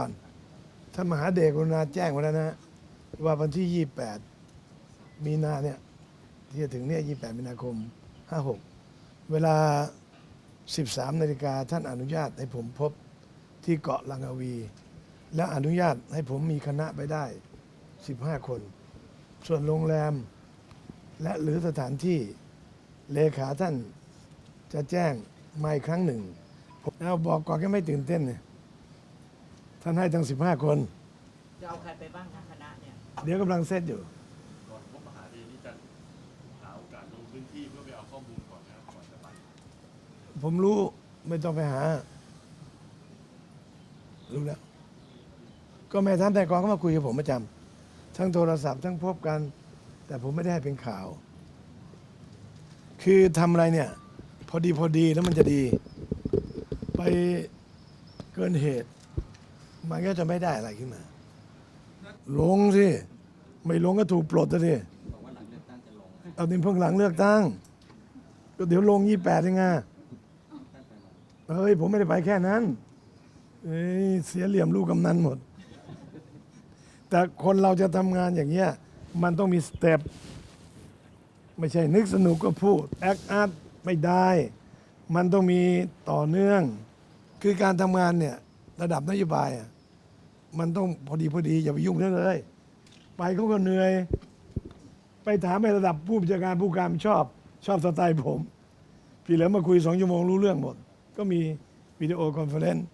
ก่อนท่านมหาเดชกรุณาแจ้งไว้แล้วนะว่าวันที่ 28 มีนาเนี่ยที่จะถึงเนี่ย 28 มีนาคม 56 เวลา 13 นาฬิกาท่านอนุญาตให้ผมพบที่เกาะลังกาวี และอนุญาตให้ผมมีคณะไปได้ 15 คน ส่วนโรงแรม และหรือสถานที่เลขาท่านจะแจ้งมาอีกครั้งหนึ่ง ผมเอาบอกก่อนก็ไม่ตื่นเต้นเนี่ย ท่านให้ทั้ง 15 คน จะเอาใครไปบ้างคะคณะเนี่ยเดี๋ยวกำลังเซตอยู่ ก่อนพบมหาดีนี่จะหาโอกาสลงพื้นที่เพื่อไปเอาข้อมูลก่อนนะครับก่อนจะไปผมรู้ไม่ต้องไปหา รู้แล้ว ก็แม่ทัพแต่กองก็มาคุยกับผมประจำทั้งโทรศัพท์ทั้งพบกัน แต่ผมไม่ได้ให้เป็นข่าว คือทำอะไรเนี่ย พอดีพอดีแล้วมันจะดี ไปเกินเหตุ มันก็จะไม่ได้อะไรขึ้นมา ลงสิ ไม่ลงก็ถูกปลดนะสิเอาดินเพิ่งหลังเลือกตั้ง ก็เดี๋ยวลงยี่แปดยังไงเฮ้ย ผมไม่ได้ไปแค่นั้นเฮ้ยเสียเหลี่ยมลูกกำนันหมด แต่คนเราจะทำงานอย่างเงี้ย มันต้องมีสเต็ป ไม่ใช่นึกสนุกก็พูด แอคอาร์ตไม่ได้ มันต้องมีต่อเนื่อง คือการทำงานเนี่ย ระดับนโยบายอะ มันต้องพอดีพอดีอย่าไปยุ่งเรื่องเลย ไปเขาก็เหนื่อย ไปถามในระดับผู้บัญชาการผู้การชอบ ชอบสไตล์ผม พี่เหลือมาคุยสองชั่วโมงรู้เรื่องหมด ก็มีวิดีโอคอนเฟอเรนซ์